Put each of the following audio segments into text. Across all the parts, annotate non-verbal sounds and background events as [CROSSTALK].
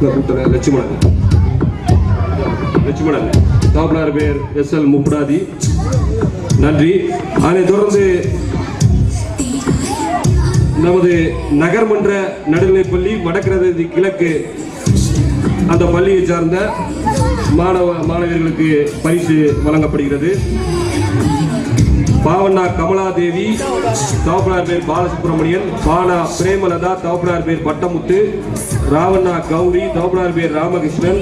கூப்பிட்டேன் லட்சுமணன். லட்சுமணன். தாப்பனார் பேர் S L முப்ராதி நன்றி. அதனைத் தொடர்ந்து நமது நகர்மன்ற நடுநிலைப்பள்ளி வடக்கிரதி கிழக்கு அந்த பள்ளியை சார்ந்த மாணவ மாணவர்களுக்கு பரிசு வழங்கப்படுகிறது. பாவண்ணா கமலாதேவி தவப்பனார் பேர் பாலசுப்ரமணியன் பானா பிரேமலதா தவப்பனார் பேர் பட்டமுத்து ராவண்ணா கௌரி தௌபனார் பேர் ராமகிருஷ்ணன்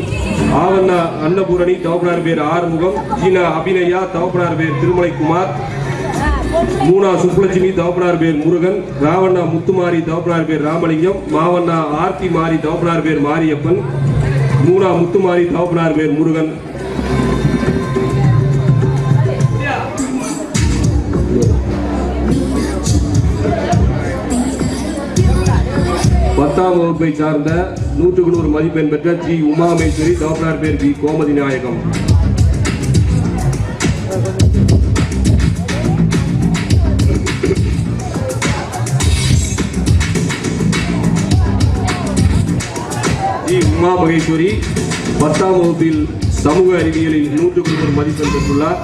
ஆவண்ணா அன்னபூரணி தௌபனார் பேர் ஆறுமுகம் ஜீனா அபிநயா தௌபனார் பேர் திருமலைக்குமார் மூணா சுப்புலட்சுமி தவப்பனார் பேர் முருகன் ராவண்ணா முத்துமாரி தவப்பனார் பேர் ராமலிங்கம் மாவண்ணா ஆர்த்தி மாரி தவப்பனார் பேர் மாரியப்பன் மூணா முத்துமாரி தவப்பனார் பேர் முருகன். பத்தாம் வகுப்பை சார்ந்த நூற்றுக்கு நூறு மதிப்பெண் பெற்ற ஜி உமாமேஸ்வரி டாக்டர் பேர் பி கோமதி நாயகம். ஜி உமா மகேஸ்வரி பத்தாம் வகுப்பில் சமூக அறிவியலில் நூற்றுக்கு நூறு மதிப்பெண் பெற்றுள்ளார்.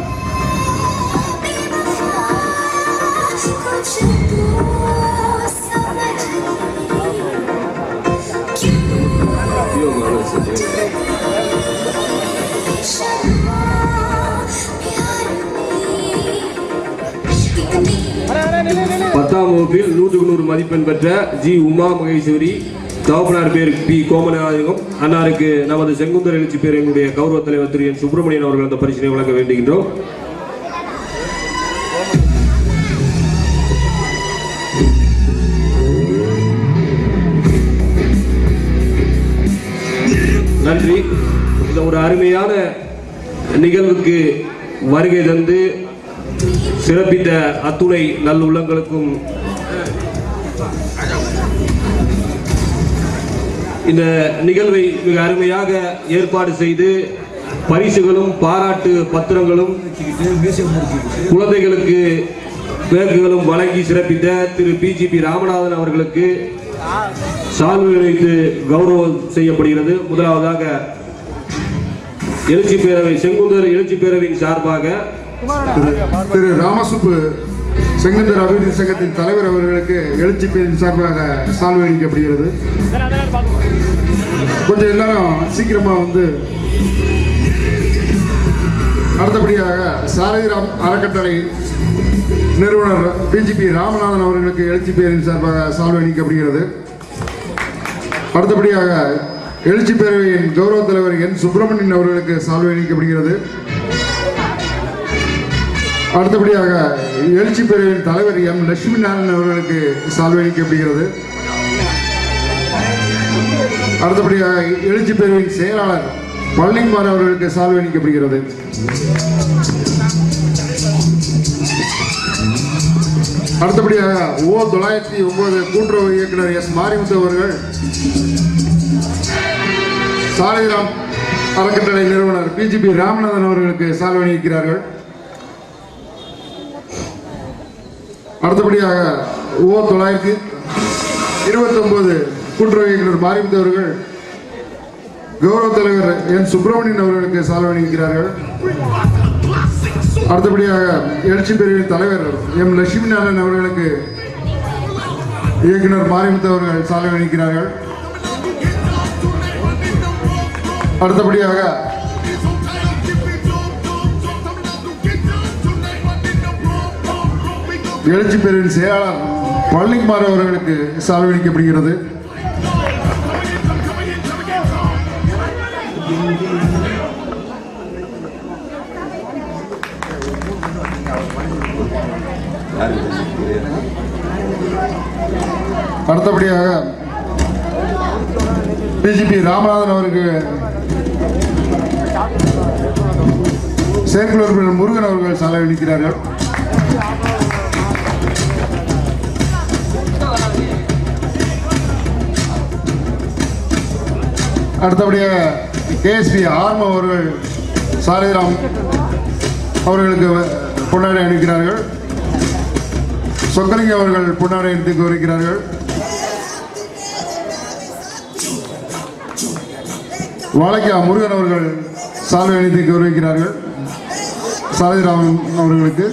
பத்தாம் வகுப்பில் நூற்றுக்கு நூறு மதிப்பெண் பெற்ற ஜி உமா மகேஸ்வரி தகப்பனார் பேர் பி கோமநாயகம் அன்னாருக்கு நமது செங்குந்தர் எழுச்சி என்னுடைய கௌரவ தலைவர் திரு என் சுப்பிரமணியன் அவர்கள் அந்த பரிசினை வழங்க வேண்டுகின்றோம். நன்றி. இந்த ஒரு அருமையான நிகழ்வுக்கு வருகை தந்து சிறப்பித்த அத்துணை நல்லுள்ளங்களுக்கும் இந்த நிகழ்வை மிக அருமையாக ஏற்பாடு செய்து பரிசுகளும் பாராட்டு பத்திரங்களும் குழந்தைகளுக்கு பேக்குகளும் வழங்கி சிறப்பித்த திரு பிஜிபி ராமநாதன் அவர்களுக்கு சால்வை வைத்து கௌரவம் செய்யப்படுகிறது. முதலாவதாக எழுச்சி பேரவை செங்குந்தர் எழுச்சி பேரவையின் சார்பாக திரு ராமசுப்பு செங்குந்தர் அபிவிருத்தி சங்கத்தின் தலைவர் அவர்களுக்கு எழுச்சி பேரின் சார்பாக சால்வை அளிக்கப்படுகிறது. கொஞ்சம் எல்லாரும் சீக்கிரமா வந்து அடுத்தபடியாக சாரதிராம் அறக்கட்டளை நிறுவனர் பிஜிபி ராமநாதன் அவர்களுக்கு எழுச்சி பேரின் சார்பாக சால்வை அளிக்கப்படுகிறது அடுத்தபடியாக எழுச்சி பேரவையின் கௌரவ தலைவர் என் சுப்பிரமணியன் அவர்களுக்கு சால்வை அளிக்கப்படுகிறது அடுத்தபடியாக எழுச்சி பேரவையின் தலைவர் எம் லட்சுமி நாராயணன் அவர்களுக்கு சால்வை அளிக்கப்படுகிறது அடுத்தபடியாக எழுச்சி பேரவையின் செயலாளர் பழனிக்குமார் அவர்களுக்கு சால்வை அளிக்கப்படுகிறது அடுத்தபடியாக ஓ தொள்ளாயிரத்தி ஒன்பது கூட்டுறவு இயக்குனர் எஸ் மாரிமுத்து அவர்கள் சாலைராம் அறக்கட்டளை நிறுவனர் பிஜிபி ராமநாதன் அவர்களுக்கு சால்வை அளிக்கிறார்கள் அடுத்தபடியாக ஓ தொள்ளாயிரத்தி இருபத்தொன்பது கூட்டுறவு இயக்குனர் மாரிமுத்து அவர்கள் கௌரவ தலைவர் என் சுப்பிரமணியன் அவர்களுக்கு சால்வை அளிக்கிறார்கள் அடுத்தபடியாக எழுச்சி பிரிவின் தலைவர் எம் லட்சுமி நாராயணன் அவர்களுக்கு இயக்குனர் மாரிமுத்து அவர்கள் சாலை அளிக்கிறார்கள் அடுத்தபடியாக எழுச்சி பிரிவின் செயலாளர் பழனிக்குமார் அவர்களுக்கு சாலை அளிக்கப்படுகிறது அடுத்தபடியாக டிஜிபி ராமநாதன் அவருக்கு செயற்குழு உறுப்பினர் முருகன் அவர்கள் சாலை அளிக்கிறார்கள் அடுத்தபடியாக கேஎஸ்பி ஆர்ம அவர்கள் சாலைராம் அவர்களுக்கு பொன்னாடை அணிக்கிறார்கள் சொக்கலிங்க அவர்கள் பொன்னாடை எடுத்து கோருகிறார்கள் வாழைக்கா முருகன் அவர்கள் சாலை அணிந்து கௌரவிக்கிறார்கள் சாலைராமன் அவர்களுக்கு.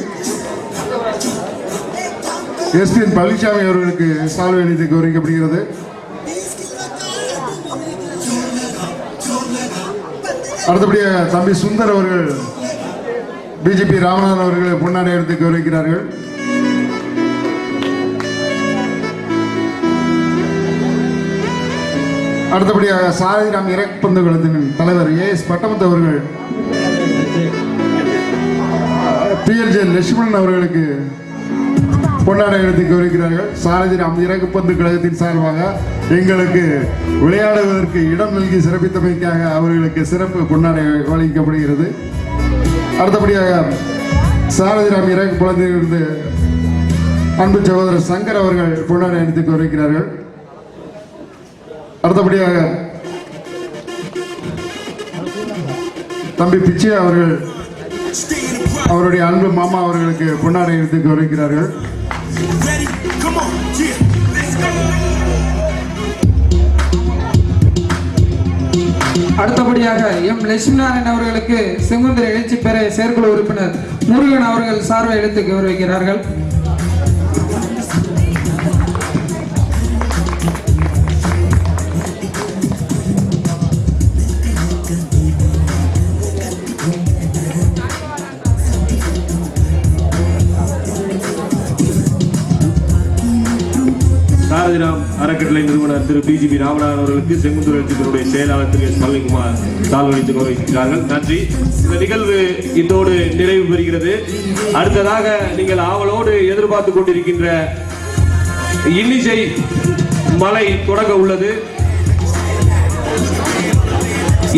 எஸ்பிஎன் பழனிசாமி அவர்களுக்கு சாலை அணிந்து கௌரவிக்கப்படுகிறது அடுத்தபடியாக தம்பி சுந்தர் அவர்கள் பிஜேபி ராமநாதன் அவர்களை பொன்னாடை எடுத்து கௌரவிக்கிறார்கள் அடுத்தபடியாக சாரதிராம் இறப்பந்து கழகத்தின் தலைவர் ஏ எஸ் பட்டமுத்து அவர்கள் பிஎல்ஜே லட்சுமணன் அவர்களுக்கு பொன்னாடை எடுத்து கௌரவிக்கிறார்கள் சாரதிராம் இறக்குப்பந்து கழகத்தின் சார்பாக எங்களுக்கு விளையாடுவதற்கு இடம் நல்கி சிறப்பித்தமைக்காக அவர்களுக்கு சிறப்பு பொன்னாடை வழங்கப்படுகிறது அடுத்தபடியாக சாரதிராம் இறக்கு குழந்தையிலிருந்து அன்பு சகோதரர் சங்கர் அவர்கள் பொன்னாடை அணிந்து கௌரவிக்கிறார்கள் அடுத்தபடியாக தம்பி பிச்சை அவர்கள் அவருடைய அன்பு மாமா அவர்களுக்கு பொன்னாடை எடுத்து கௌரவிக்கிறார்கள். அடுத்தபடியாக எம் லட்சுமிநாராயணன் அவர்களுக்கு செங்குந்தர் எழுச்சி பெற செயற்குழு உறுப்பினர் முருகன் அவர்கள் சார்பை எடுத்து கௌரவிக்கிறார்கள். அறக்கட்டளை நிறுவனர் திரு பிஜிபி ராமநாதன் அவர்களுக்கு செங்குந்தூர் எழுத்துக்களுடைய செயலாளர் திரு எஸ் பழனிக்குமார் சால்வழித்து கௌரவிக்கிறார்கள். நன்றி. இந்த நிகழ்வு இதோடு நிறைவு பெறுகிறது. அடுத்ததாக நீங்கள் ஆவலோடு எதிர்பார்த்து கொண்டிருக்கின்ற இன்னிசை மலை தொடங்க உள்ளது.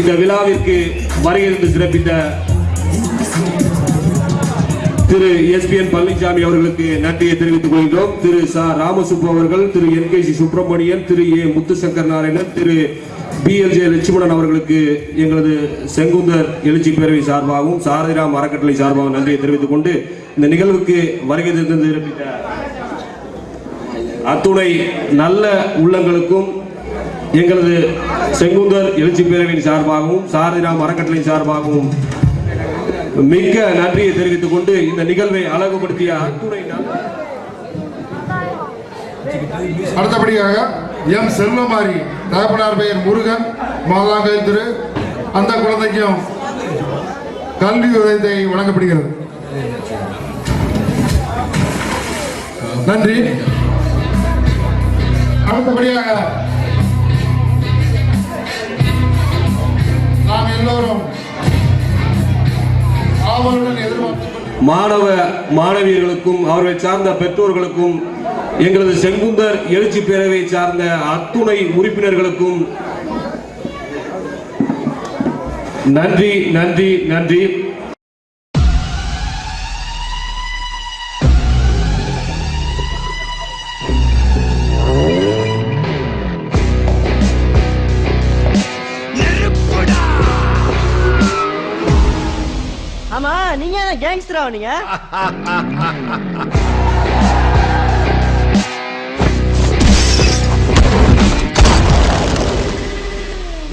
இந்த விழாவிற்கு வருகிறது சிறப்பித்த திரு எஸ்பிஎன் பழனிசாமி அவர்களுக்கு நன்றியை தெரிவித்துக் கொள்கிறோம் திரு ச. ராமசுப்பு அவர்கள் Thiru N K C Subramanian Thiru A. Muthusankar Narayanan Thiru P. L. J Lakshmanan அவர்களுக்கு எங்களது செங்குந்தர் எழுச்சி பேரவை சார்பாகவும் சாரதிராம் அறக்கட்டளை சார்பாகவும் நன்றியை தெரிவித்துக் கொண்டு இந்த நிகழ்வுக்கு வருகை தந்து அத்துணை நல்ல உள்ளங்களுக்கும் எங்களது செங்குந்தர் எழுச்சி பேரவையின் சார்பாகவும் சாரதிராம் அறக்கட்டளை சார்பாகவும் மிக்க நன்றியை தெரிவித்துக் கொண்டு இந்த நிகழ்வை அழகுபடுத்திய அடுத்தபடியாக எம் செல்வமாரி தகப்பனார் பெயர் முருகன் மாதாங்கல் திரு அந்த குழந்தைக்கும் கல்வி உதயத்தை வழங்கப்படுகிறது. நன்றி. அடுத்தபடியாக மாணவ மாணவியர்களுக்கும் அவர்களை சார்ந்த பெற்றோர்களுக்கும் எங்களது செங்குந்தர் எழுச்சி பேரவை சார்ந்த அத்துணை உறுப்பினர்களுக்கும் நன்றி நன்றி நன்றி. ஆமா நீங்க என்ன கேங்ஸ்டரா நீங்க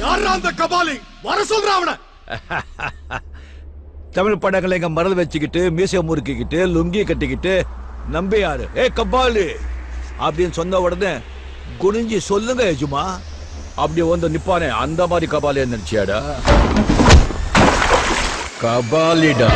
யாரா அந்த கபாலி? வர சொல்ற அவன. [LAUGHS] தமிழ் படங்களை எங்க மறந்து வச்சுக்கிட்டு மீசைய முறுக்கிக்கிட்டு லுங்கி கட்டிக்கிட்டு நம்பியாரு ஏ கபாலி. அப்படின்னு சொன்ன உடனே குனிஞ்சி சொல்லுங்க எஜுமா அப்படி வந்து நிப்பானே அந்த மாதிரி கபாலி நினைச்சியாடா. கபாலிடா.